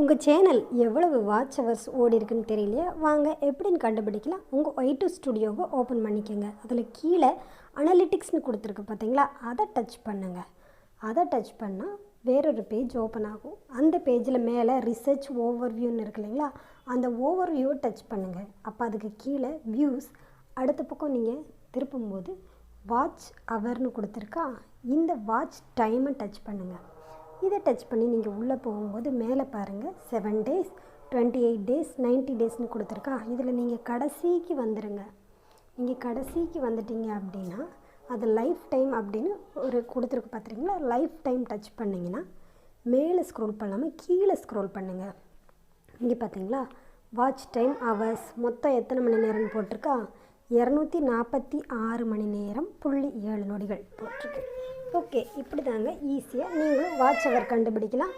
உங்கள் சேனல் எவ்வளவு watch hours ஓடி இருக்குன்னு தெரியலையா? வாங்க எப்படின்னு கண்டுபிடிக்கலாம். உங்கள் ஒயிட் ஸ்டுடியோவை ஓப்பன் பண்ணிக்கோங்க. அதில் கீழே அனலிட்டிக்ஸ்னு கொடுத்துருக்கு பார்த்தீங்களா அதை டச் பண்ணுங்கள் அதை டச் பண்ணால் வேறொரு பேஜ் ஓப்பன் ஆகும். அந்த பேஜில் மேலே ரிசர்ச் ஓவர்வியூன்னு இருக்கு இல்லைங்களா? அந்த ஓவர்வியூவை டச் பண்ணுங்கள் அப்போ அதுக்கு கீழே வியூஸ் அடுத்த பக்கம் நீங்கள் திருப்பும்போது வாட்ச் அவர்னு கொடுத்துருக்கா. இந்த வாட்ச் டைமை டச் பண்ணுங்கள் இதை டச் பண்ணி நீங்கள் உள்ளே போகும்போது மேலே பாருங்கள் seven days twenty eight days ninety டேஸ்னு கொடுத்துருக்கா. இதில் நீங்கள் கடைசிக்கு வந்துடுங்க நீங்கள் கடைசிக்கு வந்துட்டீங்க அப்படின்னா அது லைஃப் டைம் அப்படின்னு ஒரு கொடுத்துருக்கு பார்த்துருங்களா லைஃப் டைம் டச் பண்ணிங்கன்னா மேலே ஸ்க்ரோல் பண்ணாமல் கீழே ஸ்க்ரோல் பண்ணுங்கள் இங்கே பார்த்தீங்களா வாட்ச் டைம் ஹவர்ஸ் மொத்தம் எத்தனை மணி நேரம்னு போட்டிருக்கா? இரநூத்தி நாற்பத்தி ஆறு மணி நேரம் புள்ளி ஏழு நொடிகள் போட்டிருக்கு. ஓகே இப்படி தாங்க ஈஸியாக நீங்களும் வாட்ச் அவர் கண்டுபிடிக்கலாம்.